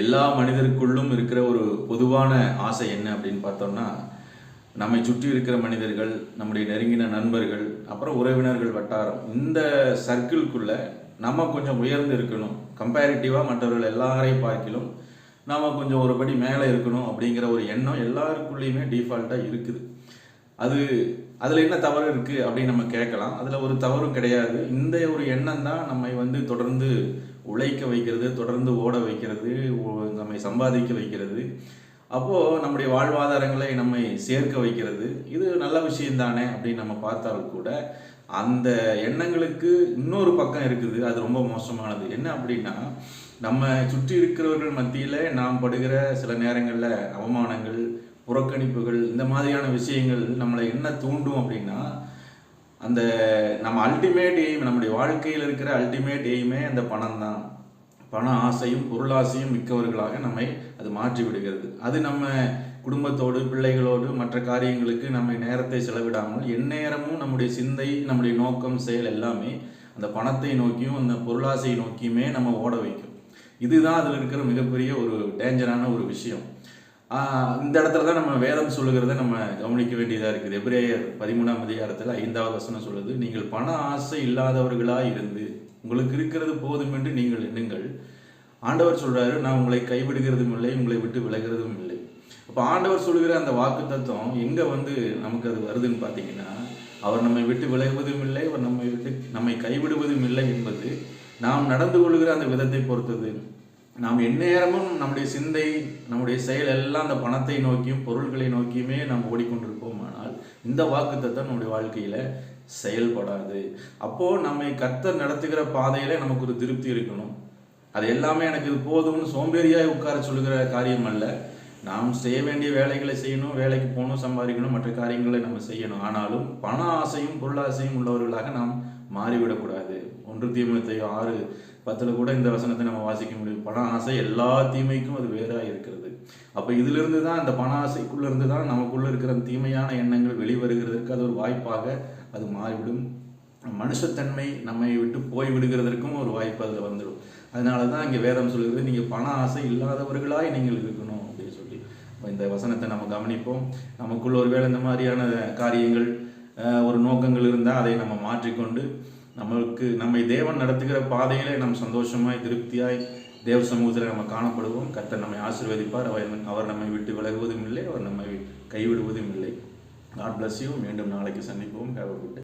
எல்லா மனிதருக்குள்ளும் இருக்கிற ஒரு பொதுவான ஆசை என்ன அப்படின்னு பார்த்தோம்னா நம்மை சுற்றி இருக்கிற மனிதர்கள் நம்முடைய நெருங்கின நண்பர்கள் அப்புறம் உறவினர்கள் வட்டாரம். இந்த சர்க்கிள்குள்ள நம்ம கொஞ்சம் உயர்ந்து இருக்கணும். கம்பேரிட்டிவாக மற்றவர்கள் எல்லாரையும் பார்க்கிலும் நாம் கொஞ்சம் ஒரு படி மேலே இருக்கணும் அப்படிங்கிற ஒரு எண்ணம் எல்லாருக்குள்ளேயுமே டிஃபால்ட்டாக இருக்குது. அது அதில் என்ன தவறு இருக்குது அப்படின்னு நம்ம கேட்கலாம். அதில் ஒரு தவறும் கிடையாது. இந்த ஒரு எண்ணம் தான் நம்மை வந்து தொடர்ந்து உழைக்க வைக்கிறது தொடர்ந்து ஓட வைக்கிறது ஓ- நம்மை சம்பாதிக்க வைக்கிறது. அப்போது நம்முடைய வாழ்வாதாரங்களை நம்மை சேர்க்க வைக்கிறது. இது நல்ல விஷயம்தானே அப்படின்னு நம்ம பார்த்தால் கூட அந்த எண்ணங்களுக்கு இன்னொரு பக்கம் இருக்குது. அது ரொம்ப மோசமானது. என்ன அப்படின்னா நம்ம சுற்றி இருக்கிறவர்கள் மத்தியில் நாம் படுகிற சில நேரங்களில் அவமானங்கள் புறக்கணிப்புகள் இந்த மாதிரியான விஷயங்கள் நம்மளை என்ன தூண்டும் அப்படின்னா அந்த நம்ம அல்டிமேட் எய்ம் நம்முடைய வாழ்க்கையில் இருக்கிற அல்டிமேட் எய்மே அந்த பணம் தான். பண ஆசையும் பொருளாசையும் மிக்கவர்களாக நம்மை அது மாற்றி விடுகிறது. அது நம்ம குடும்பத்தோடு பிள்ளைகளோடு மற்ற காரியங்களுக்கு நம்ம நேரத்தை செலவிடாமல் எந்நேரமும் நம்முடைய சிந்தை நம்முடைய நோக்கம் செயல் எல்லாமே அந்த பணத்தை நோக்கியும் அந்த பொருளாசையை நோக்கியுமே நம்ம ஓட வைக்கும். இதுதான் அதில் இருக்கிற மிகப்பெரிய ஒரு டேஞ்சரான ஒரு விஷயம். இந்த இடத்துல தான் நம்ம வேதம் சொல்லுகிறத நம்ம கவனிக்க வேண்டியதாக இருக்குது. எப்ரேயர் பதிமூணாம் அதிகாரத்தில் ஐந்தாவது வசனம் சொல்லுது நீங்கள் பண ஆசை இல்லாதவர்களாக இருந்து உங்களுக்கு இருக்கிறது போதும் என்று நீங்கள் எண்ணுங்கள். ஆண்டவர் சொல்கிறாரு நான் உங்களை கைவிடுகிறதும் இல்லை உங்களை விட்டு விலகிறதும் இல்லை. அப்போ ஆண்டவர் சொல்லுகிற அந்த வாக்கு தத்துவம் எங்கே வந்து நமக்கு அது வருதுன்னு பார்த்தீங்கன்னா அவர் நம்மை விட்டு விலகுவதும் இல்லை அவர் நம்மை விட்டு நம்மை கைவிடுவதும் இல்லை என்பது நாம் நடந்து கொள்கிற அந்த விதத்தை பொறுத்தது. நாம் எந்நேரமும் நம்முடைய சிந்தை நம்முடைய செயல் எல்லாம் அந்த பணத்தை நோக்கியும் பொருள்களை நோக்கியுமே நாம் ஓடிக்கொண்டிருப்போம். ஆனால் இந்த வாக்குத்தத்தம் நம்முடைய வாழ்க்கையில் செயல்படாது. அப்போது நம்மை கத்த நடத்துகிற பாதையில் நமக்கு ஒரு திருப்தி இருக்கணும். அது எல்லாமே எனக்கு இது போதும்னு சோம்பேறியாக உட்கார சொல்லுகிற காரியம் அல்ல. நாம் செய்ய வேண்டிய வேலைகளை செய்யணும் வேலைக்கு போகணும் சம்பாதிக்கணும் மற்ற காரியங்களை நம்ம செய்யணும். ஆனாலும் பண ஆசையும் பொருளாசையும் உள்ளவர்களாக நாம் மாறிவிடக்கூடாது. ஒன்று தீமத்தையோ ஆறு பத்தில் கூட இந்த வசனத்தை நம்ம வாசிக்க முடியும். பண ஆசை எல்லா தீமைக்கும் அது வேறாக இருக்கிறது. அப்போ இதிலிருந்து தான் அந்த பண ஆசைக்குள்ளேருந்து தான் நமக்குள்ள இருக்கிற தீமையான எண்ணங்கள் வெளிவருகிறதுக்கு அது ஒரு வாய்ப்பாக அது மாறிவிடும். மனுஷத்தன்மை நம்மை விட்டு போய் விடுகிறதற்கும் ஒரு வாய்ப்பு அதில் வந்துடும். அதனால தான் இங்கே வேதம் சொல்கிறது நீங்கள் பண ஆசை இல்லாதவர்களாய் நீங்கள் இருக்கணும் அப்படின்னு சொல்லி. இந்த வசனத்தை நம்ம கவனிப்போம். நமக்குள்ள ஒருவேளை இந்த மாதிரியான காரியங்கள் ஒரு நோக்கங்கள் இருந்தால் அதை நம்ம மாற்றிக்கொண்டு நம்மளுக்கு நம்மை தேவன் நடத்துகிற பாதையில் நம் சந்தோஷமாய் திருப்தியாய் தேவ சமூகத்தில் நம்ம காணப்படுவோம். கர்த்தர் நம்மை ஆசீர்வதிப்பார். அவர் அவர் நம்மை விட்டு விலகுவதும் இல்லை. அவர் நம்மை கைவிடுவதும் இல்லை. காட் பிளஸ் யூ மீண்டும் நாளைக்கு சந்திப்போம். ஹேவ்